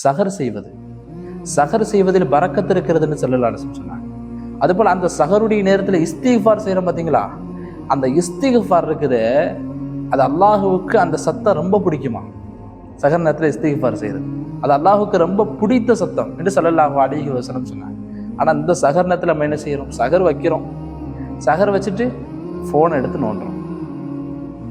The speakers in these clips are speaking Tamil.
சகர் செய்வது. சகர் செய்வதில் பறக்கத்து இருக்கிறதுன்னு சொல்லலான்னு சொன்னாங்க. அதுபோல் அந்த சகருடைய நேரத்தில் இஸ்திஃபார் செய்கிறோம் பார்த்தீங்களா அந்த இஸ்திஃபார் இருக்குது. அது அல்லாஹுவுக்கு அந்த சத்தம் ரொம்ப பிடிக்குமா? சகர் நேரத்தில் இஸ்திஃபார் செய்கிறது அது அல்லாஹுக்கு ரொம்ப பிடித்த சத்தம் என்று சொல்லலாஹு அலிஹி வசனம் சொன்னாங்க. ஆனால் இந்த சகர் நேரத்தில் நம்ம என்ன செய்கிறோம் சகர் வைக்கிறோம். சகர் வச்சுட்டு ஃபோனை எடுத்து நோண்டுறோம்.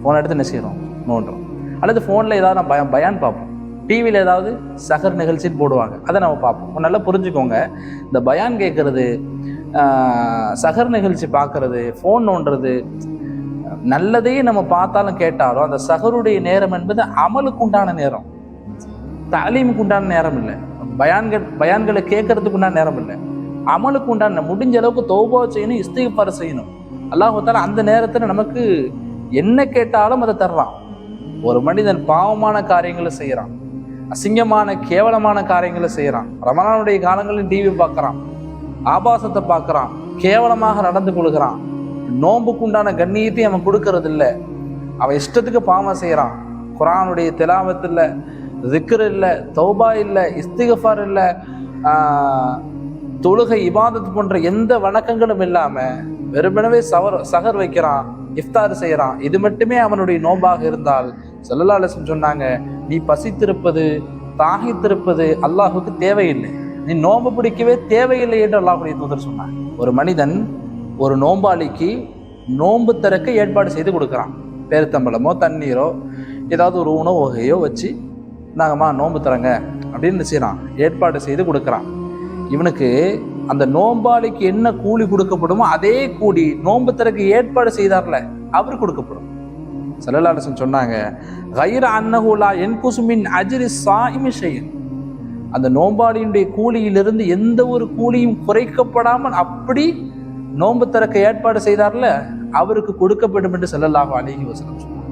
ஃபோனை எடுத்து என்ன செய்கிறோம் நோண்டுறோம். அல்லது ஃபோனில் ஏதாவது நான் பயம் பயான் பார்ப்போம். டிவியில் ஏதாவது சகர் நிகழ்ச்சின்னு போடுவாங்க. அதை நம்ம பார்ப்போம். நல்லா புரிஞ்சுக்கோங்க. இந்த பயான் கேட்குறது சகர் நிகழ்ச்சி பார்க்கறது ஃபோன் நோண்டுறது நல்லதையே நம்ம பார்த்தாலும் கேட்டாலும் அந்த சகருடைய நேரம் என்பது அமலுக்கு உண்டான நேரம். தாலீமுக்கு உண்டான நேரம் இல்லை. பயான்கள் பயான்களை கேட்கறதுக்கு உண்டான நேரம் இல்லை. அமலுக்கு உண்டான முடிஞ்ச அளவுக்கு தௌபா செய்யணும் இஸ்திகப்பார செய்யணும். அல்லாஹால அந்த நேரத்தில் நமக்கு என்ன கேட்டாலும் அதை தர்றான். ஒரு மனிதன் பாவமான காரியங்களை செய்கிறான் அசிங்கமான கேவலமான காரியங்களை செய்கிறான் ரமணானுடைய காலங்களில் டிவி பார்க்குறான். ஆபாசத்தை பார்க்குறான். கேவலமாக நடந்து கொள்கிறான். நோம்புக்குண்டான கண்ணியத்தை கண்ணியத்தையும் அவன் கொடுக்கறதில்ல. அவன் இஷ்டத்துக்கு பாவம் செய்கிறான் குரானுடைய திலாவத்து இல்லை இல்லை தௌபா இல்லை இஸ்திகஃபார் இல்லை தொழுகை இபாதத்து போன்ற எந்த வணக்கங்களும் இல்லாமல் வெறுமனவே சவர் சகர் வைக்கிறான் இஃப்தார் செய்கிறான் இது மட்டுமே அவனுடைய நோம்பாக இருந்தால் சல்லல்லா சொன்னாங்க நீ பசித்திருப்பது தாகித்திருப்பது அல்லாஹுக்கு தேவையில்லை. நீ நோம்பு பிடிக்கவே தேவையில்லை என்று அல்லாஹுடைய தூதர் சொன்னார். ஒரு மனிதன் ஒரு நோம்பாளிக்கு நோன்பு திறக்க ஏற்பாடு செய்து கொடுக்குறான். பேருத்தம்பளமோ தண்ணீரோ ஏதாவது ஒரு உணவு வகையோ வச்சு நாங்கம்மா நோன்பு தரங்க அப்படின்னு செய்கிறான் ஏற்பாடு செய்து கொடுக்குறான். இவனுக்கு அந்த நோம்பாளிக்கு என்ன கூலி கொடுக்கப்படுமோ அதே கூலி நோன்பு திறக்க ஏற்பாடு செய்தார்ல அவர் கொடுக்கப்படும். செல்லலாரசன் சொன்னாங்க கயிற அன்னகுலா என் குசுமின் அஜிரி சாயிமி செய்யன் அந்த நோம்பாடியினுடைய கூலியிலிருந்து எந்த ஒரு கூலியும் குறைக்கப்படாமல் அப்படி நோன்பு திறக்க ஏற்பாடு செய்தார்ல அவருக்கு கொடுக்கப்படும் என்று செல்லலாகும் அழகி வசனம் சொன்னார்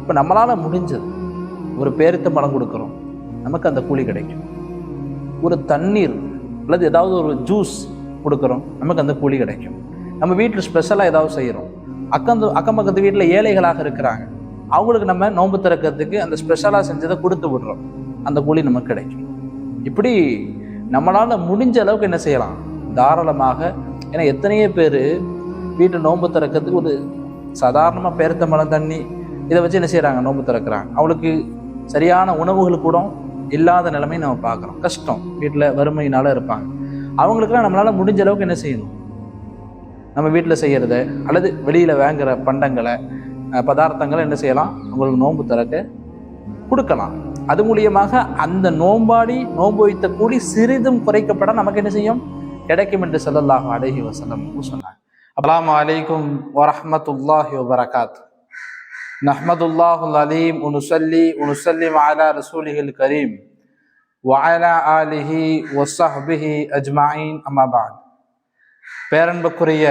இப்போ நம்மளால் முடிஞ்சது ஒரு பேருத்த பணம் கொடுக்குறோம் நமக்கு அந்த கூலி கிடைக்கும். ஒரு தண்ணீர் அல்லது ஏதாவது ஒரு ஜூஸ் கொடுக்குறோம் நமக்கு அந்த கூலி கிடைக்கும். நம்ம வீட்டில் ஸ்பெஷலாக ஏதாவது செய்கிறோம் அக்கம் அக்கம் பக்கத்து வீட்டில் ஏழைகளாக இருக்கிறாங்க. அவங்களுக்கு நம்ம நோன்பு திறக்கிறதுக்கு அந்த ஸ்பெஷலாக செஞ்சதை கொடுத்து விடுறோம். அந்த கூலி நமக்கு கிடைக்கும். இப்படி நம்மளால் முடிஞ்ச அளவுக்கு என்ன செய்யலாம்? தாராளமாக ஏன்னா எத்தனையோ பேர் வீட்டை நோன்பு திறக்கிறதுக்கு ஒரு சாதாரணமாக பெருத்த மலம் தண்ணி இதை வச்சு என்ன செய்கிறாங்க நோன்பு திறக்கிறாங்க. அவளுக்கு சரியான உணவுகள் கூட இல்லாத நிலைமை நம்ம பார்க்குறோம். கஷ்டம். வீட்டில் வறுமையினால இருப்பாங்க. அவங்களுக்குலாம் நம்மளால் முடிஞ்ச அளவுக்கு என்ன செய்யணும்? நம்ம வீட்டில் செய்கிறத அல்லது வெளியில் வாங்குகிற பண்டங்களை பதார்த்தங்களை என்ன செய்யலாம்? உங்களுக்கு நோன்பு திறக்க கொடுக்கலாம். அது மூலியமாக அந்த நோம்பாடி நோன்பு வைத்த கூலி சிறிதும் குறைக்கப்பட நமக்கு என்ன செய்யும்? கிடைக்கும் என்று சொல்லல்லாஹ் அலஹி வசலம் சொன்னாங்க அலாம் அலைக்கும் வரமத்துல்லாஹி வபரகாத். நஹமதுல்லாஹு அலீம் உனுசல்லி உனுசல்லிம் அலா ரசூலிஹில் கரீம். وعلى آله وصحبه أجمعين அஜ்மாயின் بعد பேரன்புக்குரிய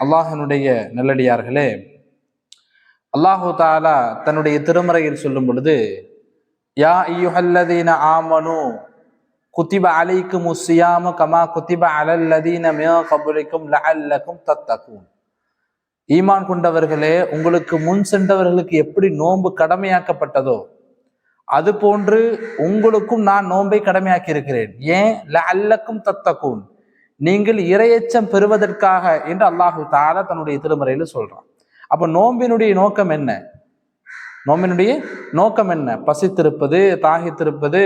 அல்லாஹனுடைய நல்லடியார்களே அல்லாஹு தாலா தன்னுடைய திருமறையில் சொல்லும் பொழுது யா ஐயுஹல்லதீன ஆமனு குத்திப அலைக்கும் உசியாமு கமா குத்திப அலல்லதீன மே கபுலிக்கும் லஅல்லக்கும் தத்தகும் ஈமான் கொண்டவர்களே உங்களுக்கு முன் சென்றவர்களுக்கு எப்படி நோன்பு கடமையாக்கப்பட்டதோ அது போன்று உங்களுக்கும் நான் நோன்பை கடமையாக்கி இருக்கிறேன் ஏன்? லஅல்லக்கும் தத்தகும் நீங்கள் இரையச்சம் பெறுவதற்காக என்று அல்லாஹு தாலா தன்னுடைய திருமறையில் சொல்றான். அப்ப நோம்பினுடைய நோக்கம் என்ன? நோம்பினுடைய நோக்கம் என்ன? பசித்திருப்பது தாகித்திருப்பது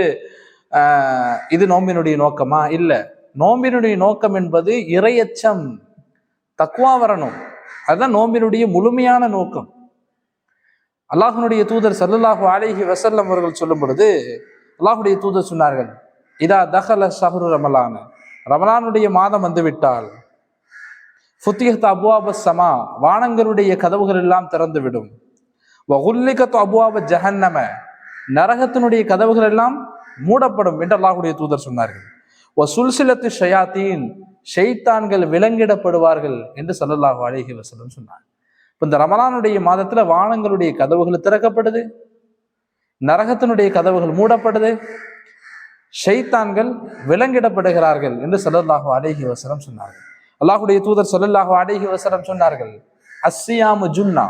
இது நோம்பினுடைய நோக்கமா? இல்லை. நோம்பினுடைய நோக்கம் என்பது இரையச்சம் தக்குவா வரணும். அதுதான் நோம்பினுடைய முழுமையான நோக்கம். அல்லாஹனுடைய தூதர் சல்லுல்லாஹு அலிஹி வசல்லம் அவர்கள் சொல்லும் பொழுது அல்லாஹுடைய தூதர் சொன்னார்கள் இதா தஹல சஹரு ரமலான. ரமலானுடைய மாதம் வந்துவிட்டால் ஃபுத்திஹத் அபுவாப சமா வானங்களுடைய கதவுகள் எல்லாம் திறந்துவிடும். வகுல்லிகத்து அபுவாப ஜஹன்னம நரகத்தினுடைய கதவுகள் எல்லாம் மூடப்படும் என்று அல்லாஹுடைய தூதர் சொன்னார்கள். ஒ சுல்சிலத்து ஷயாத்தீன் ஷெய்தான்கள் விலங்கிடப்படுவார்கள் என்று சல்லல்லாஹு அலிஹி வசலம் சொன்னார். இப்போ இந்த ரமலானுடைய மாதத்தில் வானங்களுடைய கதவுகள் திறக்கப்படுது நரகத்தினுடைய கதவுகள் மூடப்படுது ஷைத்தான்கள் விலங்கிடப்படுகிறார்கள் என்று சொல்லல்லாஹு அலிஹி வசனம் சொன்னார்கள். அல்லாஹுடைய தூதர் சொல்லல்லாஹு அலிஹி வசனம் சொன்னார்கள் அஸ்ஸியாமு ஜுன்னா.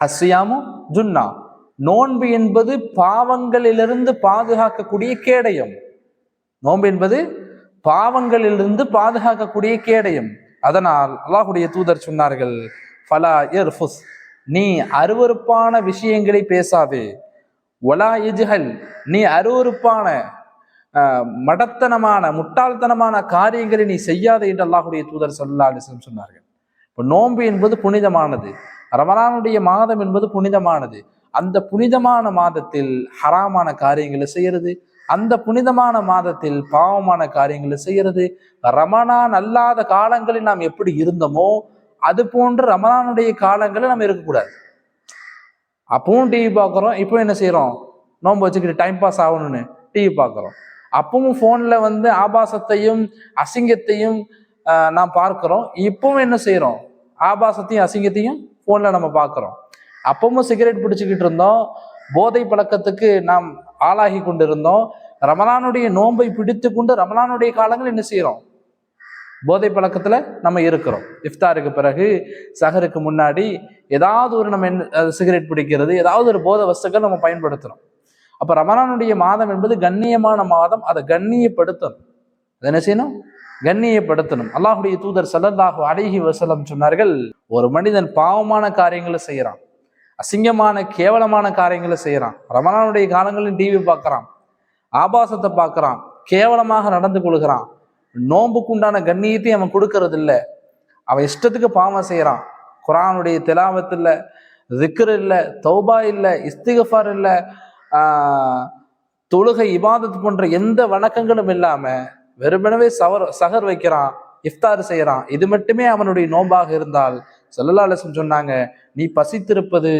அஸ்ஸியாமு ஜுன்னா. நோன்பு என்பது பாவங்களிலிருந்து பாதுகாக்கக்கூடிய கேடயம். நோன்பு என்பது பாவங்களிலிருந்து பாதுகாக்கக்கூடிய கேடயம். அதனால் அல்லாஹுடைய தூதர் சொன்னார்கள் ஃபலா இர்ஃபுஸ் நீ அருவருப்பான விஷயங்களை பேசாதே. ஒலா இஜ்ஹல் நீ அருவருப்பான மடத்தனமான முட்டாள்தனமான காரியங்களை நீ செய்யாதே என்று அல்லாஹுடைய தூதர் சல்லா அலிஸ்லம் சொன்னார்கள். இப்போ நோன்பு என்பது புனிதமானது. ரமலானுடைய மாதம் என்பது புனிதமானது. அந்த புனிதமான மாதத்தில் ஹராமான காரியங்களை செய்யறது அந்த புனிதமான மாதத்தில் பாவமான காரியங்களை செய்யறது ரமணான் அல்லாத காலங்களில் நாம் எப்படி இருந்தோமோ அது போன்று ரமணானுடைய காலங்களில் நம்ம இருக்கக்கூடாது. அப்பவும் டிவி பார்க்குறோம் இப்போ என்ன செய்கிறோம் நோன்பு வச்சுக்கிட்டு டைம் பாஸ் ஆகணும்னு டிவி பார்க்குறோம். அப்பவும் ஃபோனில் வந்து ஆபாசத்தையும் அசிங்கத்தையும் நாம் பார்க்கிறோம். இப்பவும் என்ன செய்கிறோம் ஆபாசத்தையும் அசிங்கத்தையும் ஃபோனில் நம்ம பார்க்குறோம். அப்பவும் சிகரெட் பிடிச்சிக்கிட்டு இருந்தோம். போதை பழக்கத்துக்கு நாம் ஆளாகி கொண்டிருந்தோம். ரமலானுடைய நோன்பை பிடித்து கொண்டு ரமலானுடைய காலங்கள் என்ன செய்கிறோம் போதை பழக்கத்துல நம்ம இருக்கிறோம். இஃப்தாருக்கு பிறகு சஹருக்கு முன்னாடி ஏதாவது ஒரு நம்ம என்ன சிகரெட் பிடிக்கிறது ஏதாவது ஒரு போதை வஸ்துக்கள் நம்ம பயன்படுத்துறோம். அப்ப ரமணானுடைய மாதம் என்பது கண்ணியமான மாதம். அதை கண்ணியப்படுத்தணும். அதை என்ன செய்யணும்? கண்ணியப்படுத்தணும். அல்லாஹுடைய தூதர் சல்லல்லாஹு அடைகி வசலம் சொன்னார்கள் ஒரு மனிதன் பாவமான காரியங்களை செய்யறான். அசிங்கமான கேவலமான காரியங்களை செய்யறான். ரமணானுடைய காலங்களில் டிவி பார்க்கறான். ஆபாசத்தை பார்க்கறான். கேவலமாக நடந்து கொள்கிறான். நோன்புக்கு உண்டான கண்ணியத்தை அவன் கொடுக்கறது இல்லை அவன் இஷ்டத்துக்கு பாவம் செய்யறான். குரானுடைய திலாவத் இல்ல இல்லை தௌபா இல்லை இஸ்திகஃபார் இல்லை தொழுகை இபாதத் போன்ற எந்த வணக்கங்களும் இல்லாம வெறுமனவே சவர் சகர் வைக்கிறான் இஃப்தார் செய்யறான். இது மட்டுமே அவனுடைய நோன்பாக இருந்தால் செல்லலாலசன் அலைஹி சொன்னாங்க நீ பசித்திருப்பது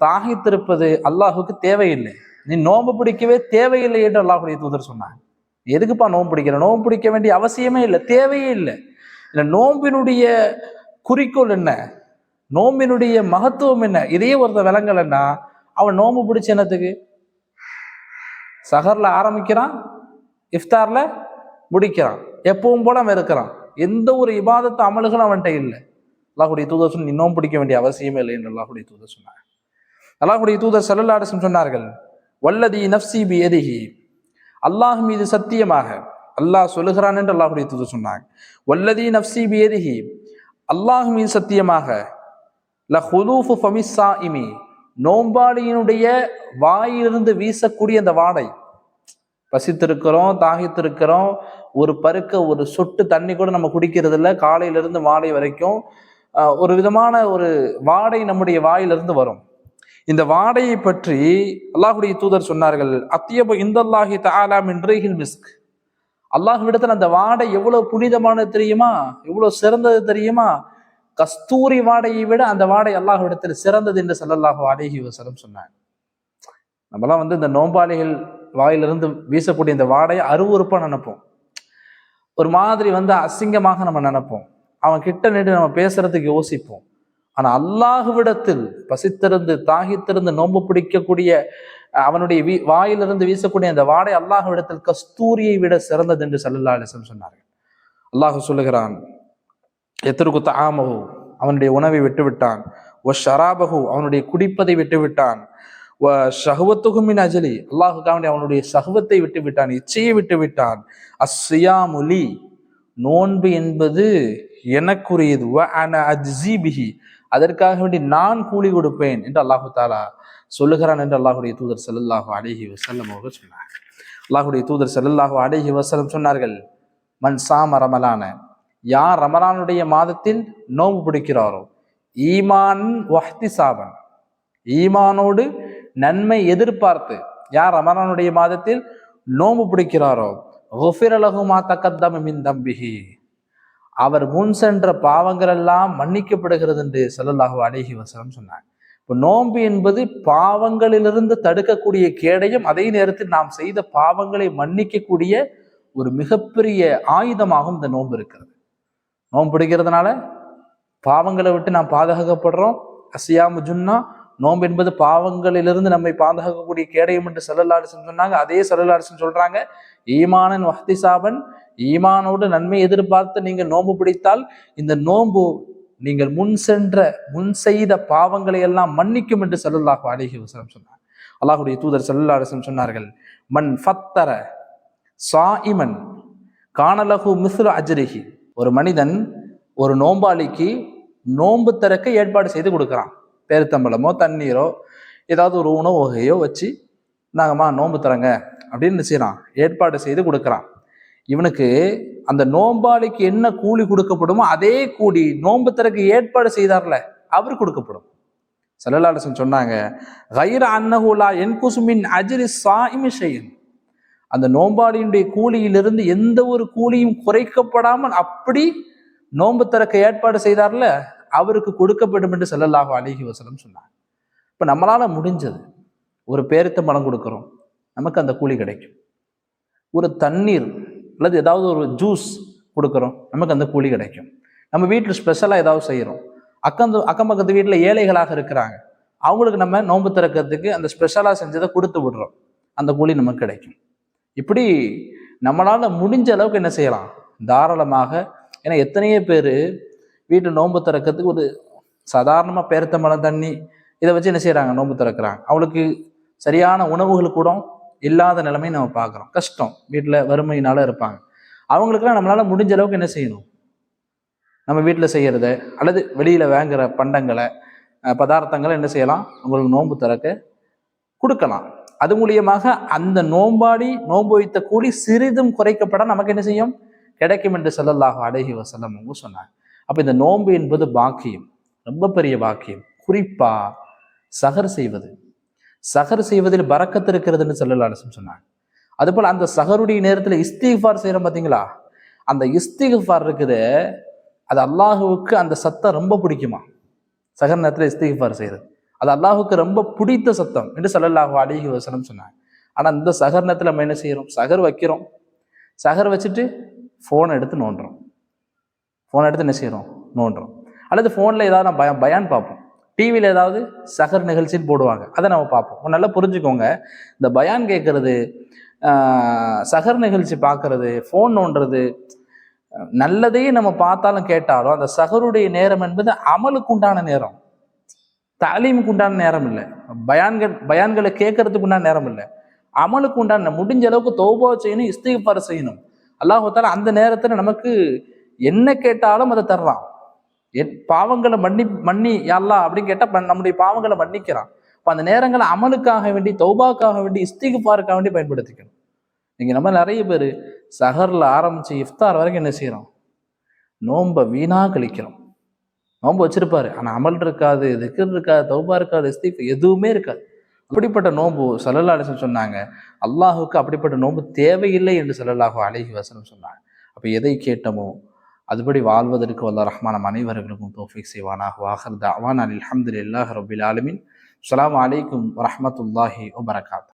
தாகித்திருப்பது அல்லாஹுக்கு தேவையில்லை. நீ நோன்பு பிடிக்கவே தேவையில்லை என்று அல்லாஹுடைய தூதர் சொன்னாங்க. எதுக்குப்பா நோன்பு பிடிக்கிற? நோன்பு பிடிக்க வேண்டிய அவசியமே இல்லை தேவையே இல்லை. இல்லை நோம்பினுடைய குறிக்கோள் என்ன? நோம்பினுடைய மகத்துவம் என்ன? இதையே ஒருத்த விலங்கலைன்னா அவன் நோன்பு பிடிச்ச என்னத்துக்கு? சஹரில் ஆரம்பிக்கிறான் இஃப்தாரில் முடிக்கிறான். எப்பவும் போல அவன் இருக்கிறான். எந்த ஒரு இபாதத்து அமல்களும் அவன்கிட்ட இல்லை. அல்லாஹுடைய தூதர் சொன்ன இன்னும் பிடிக்க வேண்டிய அவசியமே இல்லை என்று அல்லாஹுடைய தூதர் சொன்னார். அல்லாஹுடைய தூதர் செல்லல்லாடசம் சொன்னார்கள் வல்லதி நப்சி பி எதிகி அல்லாஹ் மீது சத்தியமாக அல்லாஹ் சொல்லுகிறான் என்று அல்லாஹுடைய தூதர் சொன்னாங்க வல்லதி நப்சி பி எதிகி அல்லாஹ் மீது சத்தியமாக ல ஹுலூஃபு ஃபமிஸ்ஸா இமி நோம்பாளியினுடைய வாயிலிருந்து வீசக்கூடிய அந்த வாடை. பசித்திருக்கிறோம் தாகித்திருக்கிறோம் ஒரு பருக்க ஒரு சொட்டு தண்ணி கூட நம்ம குடிக்கிறது இல்லை காலையிலிருந்து மாலை வரைக்கும் ஒரு விதமான ஒரு வாடை நம்முடைய வாயிலிருந்து வரும். இந்த வாடையை பற்றி அல்லாஹுடைய தூதர் சொன்னார்கள் அத்தியப இந்தல்லாஹி தஆலா மின் ரீஹில் மிஸ்க். அல்லாஹ்விடத்தில் அந்த வாடை எவ்வளவு புனிதமானது தெரியுமா? எவ்வளவு சிறந்தது தெரியுமா? கஸ்தூரி வாடையை விட அந்த வாடை அல்லாஹ்விடத்தில் சிறந்தது என்று சல்லல்லாஹு அலேஹி வசலம் சொன்னாங்க. நம்மலாம் வந்து இந்த நோம்பாளிகள் வாயிலிருந்து வீசக்கூடிய இந்த வாடையை அருவறுப்பாக நினைப்போம். ஒரு மாதிரி வந்து அசிங்கமாக நம்ம நினைப்போம். அவன் கிட்ட நின்று நம்ம பேசுறதுக்கு யோசிப்போம். ஆனா அல்லாஹுவிடத்தில் பசித்திருந்து தாகித்திருந்து நோன்பு பிடிக்கக்கூடிய அவனுடைய வீ வாயிலிருந்து வீசக்கூடிய அந்த வாடை அல்லாஹுவிடத்தில் கஸ்தூரியை விட சிறந்தது என்று சல்லல்லா அலிசம் சொன்னார்கள். அல்லாஹு சொல்லுகிறான் எத்திருக்கு தாமகு அவனுடைய உணவை விட்டு விட்டான் ஒ ஷராபகு அவனுடைய குடிப்பதை விட்டு விட்டான் ஒ ஷஹவத்துகுமின் அஜலி? அல்லாஹுக்காக அவனுடைய சகுவத்தை விட்டு விட்டான் இச்சையை விட்டு விட்டான் நோன்பு என்பது எனக்குரியது. வ அன அஜ்ஸி அதற்காக வேண்டி நான் கூலி கொடுப்பேன் என்று அல்லாஹு தாலா சொல்லுகிறான் என்று அல்லாஹுடைய தூதர் செல்லல்லாஹு அலைஹி வசல்லம் அவர்கள் சொன்னார் அல்லாஹுடைய தூதர் செல்லல்லாஹு அலைஹி வசலம் சொன்னார்கள் மன் சாமரமலான யார் ரமலானுடைய மாதத்தில் நோம்பு பிடிக்கிறாரோ? ஈமான் வஹ்தி சாபன் ஈமானோடு நன்மை எதிர்பார்த்து யார் ரமலானுடைய மாதத்தில் நோன்பு பிடிக்கிறாரோ? ஹுஃபிரலகுமா தக்கத்தம் மின் தம்பிஹி. அவர் முன் சென்ற பாவங்கள் எல்லாம் மன்னிக்கப்படுகிறது என்று ஸல்லல்லாஹு அலைஹி வசனம் சொன்னார். இப்போ நோன்பு என்பது பாவங்களிலிருந்து தடுக்கக்கூடிய கேடையும் அதே நேரத்தில் நாம் செய்த பாவங்களை மன்னிக்கக்கூடிய ஒரு மிகப்பெரிய ஆயுதமாகவும் இந்த நோன்பு இருக்கிறது. நோன்பு பிடிக்கிறதுனால பாவங்களை விட்டு நாம் பாதுகாக்கப்படுறோம். அசியாமு ஜுன்னா நோன்பு என்பது பாவங்களிலிருந்து நம்மை பாதுகாக்கக்கூடிய கேடயம் என்று செல்லல்லாடிசன் சொன்னாங்க. அதே செல்லல்லாடிசன் சொல்றாங்க ஈமானன் வஹ்திசாபன் ஈமானோடு நன்மை எதிர்பார்த்து நீங்கள் நோன்பு பிடித்தால் இந்த நோன்பு நீங்கள் முன் சென்ற முன் செய்த பாவங்களை எல்லாம் மன்னிக்கும் என்று செல்லல்லாஹு அலிஹி வஸல்லம் சொன்னாங்க. அல்லாஹுடைய தூதர் சல்லா சொன்னார்கள் மன் ஃபத்தர சாயிமன் காணலகு மிஸ்ரு அஜ்ரிஹி. ஒரு மனிதன் ஒரு நோம்பாளிக்கு நோன்பு திறக்க ஏற்பாடு செய்து கொடுக்குறான். பேருத்தம்பளமோ தண்ணீரோ ஏதாவது ஒரு உணவு வகையோ வச்சு நாங்கம்மா நோன்பு தரங்க அப்படின்னு செய்யறான்? ஏற்பாடு செய்து கொடுக்குறான். இவனுக்கு அந்த நோம்பாளிக்கு என்ன கூலி கொடுக்கப்படுமோ அதே கூலி நோன்பு திறக்க ஏற்பாடு செய்தார்ல அவர் கொடுக்கப்படும். சல்லல்லாசன் சொன்னாங்க கைர அன்னகுலா என் குசுமின் அஜிரி சாயிமி செய்யும் அந்த நோம்பாளியினுடைய கூலியிலிருந்து எந்த ஒரு கூலியும் குறைக்கப்படாமல் அப்படி நோன்பு திறக்க ஏற்பாடு செய்தார்ல அவருக்கு கொடுக்கப்படும் என்று செல்லல்லாக அழகி வசனம் சொன்னாங்க இப்போ நம்மளால் முடிஞ்சது ஒரு பேருத்த பணம் கொடுக்குறோம். நமக்கு அந்த கூலி கிடைக்கும். ஒரு தண்ணீர் அல்லது ஏதாவது ஒரு ஜூஸ் கொடுக்குறோம். நமக்கு அந்த கூலி கிடைக்கும். நம்ம வீட்டில் ஸ்பெஷலாக ஏதாவது செய்கிறோம் அக்கம் அக்கம் பக்கத்து வீட்டில் ஏழைகளாக இருக்கிறாங்க. அவங்களுக்கு நம்ம நோன்பு திறக்கிறதுக்கு அந்த ஸ்பெஷலாக செஞ்சதை கொடுத்து விடுறோம். அந்த கூலி நமக்கு கிடைக்கும். இப்படி நம்மளால் முடிஞ்ச அளவுக்கு என்ன செய்யலாம்? தாராளமாக ஏன்னா எத்தனையோ பேர் வீட்டு நோன்பு திறக்கிறதுக்கு ஒரு சாதாரணமாக பேரத்த மலம் தண்ணி இதை வச்சு என்ன செய்கிறாங்க நோன்பு திறக்கிறாங்க. அவளுக்கு சரியான உணவுகள் கூட இல்லாத நிலைமையை நம்ம பார்க்குறோம். கஷ்டம். வீட்டில் வறுமையினால இருப்பாங்க. அவங்களுக்குலாம் நம்மளால் முடிஞ்ச அளவுக்கு என்ன செய்யணும்? நம்ம வீட்டில் செய்கிறத அல்லது வெளியில் வாங்குகிற பண்டங்களை பதார்த்தங்களை என்ன செய்யலாம்? உங்களுக்கு நோன்பு திறக்க கொடுக்கலாம். அது மூலியமாக அந்த நோம்பாடி நோன்பு வைத்த கூலி சிறிதும் குறைக்கப்பட நமக்கு என்ன செய்யும்? கிடைக்கும் என்று சொல்லலாக அழகி வசலம் சொன்னாங்க. அப்போ இந்த நோன்பு என்பது பாக்கியம். ரொம்ப பெரிய பாக்கியம். குறிப்பா சகர் செய்வது. சகர் செய்வதில் பறக்கத்து இருக்கிறதுன்னு சொல்லலாலும் சொன்னாங்க. அதுபோல் அந்த சகருடைய நேரத்தில் இஸ்திஃபார் செய்கிறோம் பார்த்தீங்களா? அந்த இஸ்திஃபார் இருக்குது. அது அல்லாஹுவுக்கு அந்த சத்தம் ரொம்ப பிடிக்குமா? சகர் நேரத்தில் இஸ்திஃபார் செய்கிறது அது அல்லாஹுக்கு ரொம்ப பிடித்த சத்தம் என்று சொல்லல்லாஹு அலிஹி வசனம் சொன்னாங்க. ஆனால் இந்த சகர் நேரத்தில் நம்ம என்ன செய்கிறோம் சகர் வைக்கிறோம். சகர் வச்சுட்டு ஃபோனை எடுத்து நோண்டுறோம். ஃபோனை எடுத்து என்ன செய்கிறோம் நோண்டுறோம். அல்லது ஃபோனில் ஏதாவது நான் பயம் பயான் பார்ப்போம். டிவியில் ஏதாவது சகர் நிகழ்ச்சின்னு போடுவாங்க. அதை நம்ம பார்ப்போம். நல்லா புரிஞ்சுக்கோங்க. இந்த பயான் கேட்கறது சகர் நிகழ்ச்சி பார்க்கறது ஃபோன் நோண்டுறது நல்லதையே நம்ம பார்த்தாலும் கேட்டாலும் அந்த சகருடைய நேரம் என்பது அமலுக்கு உண்டான நேரம். தாலீமுக்கு உண்டான நேரம் இல்லை பயான்கள் பயான்களை கேட்கறதுக்கு உண்டான நேரம் இல்லை அமலுக்கு உண்டான முடிஞ்ச அளவுக்கு தௌபா செய்யணும் இஸ்திகப்பார செய்யணும். அல்லாஹால அந்த நேரத்தில் நமக்கு என்ன கேட்டாலும் அதை தர்றான். என் பாவங்களை மன்னி மன்னி யாழ்லா அப்படின்னு கேட்டால் நம்முடைய பாவங்களை மன்னிக்கிறான். இப்போ அந்த நேரங்களை அமலுக்காக வேண்டி தௌபாக்காக வேண்டி இஸ்திகுபாருக்காக வேண்டி பயன்படுத்திக்கணும். நீங்கள் நம்ம நிறைய பேர் சஹரில் ஆரம்பித்து இஃப்தார் வரைக்கும் என்ன செய்கிறோம் நோன்பை வீணாக கழிக்கிறோம். நோன்பு வச்சிருப்பாரு. ஆனால் அமல் இருக்காது திக்கர் இருக்காது தௌபா இருக்காது இஸ்தீஃப் எதுவுமே இருக்காது. அப்படிப்பட்ட நோன்பு சல்லல்லா அலிசன் சொன்னாங்க. அல்லாஹுக்கு அப்படிப்பட்ட நோன்பு தேவையில்லை என்று சல்லல்லாஹு அழகி வசனம் சொன்னாங்க. அப்போ எதை கேட்டமோ அதுபடி வாழ்வதற்கு வல்ல ரஹ்மான அனைவர்களுக்கும் தோஃபிக் செய்வானாக. வாஹர் தவான் அலி அலமதுல்லாஹ் ரபில் ஆலமின். அலாம் அலைக்கும் வரமத்துல்லாஹி வபரகாத்.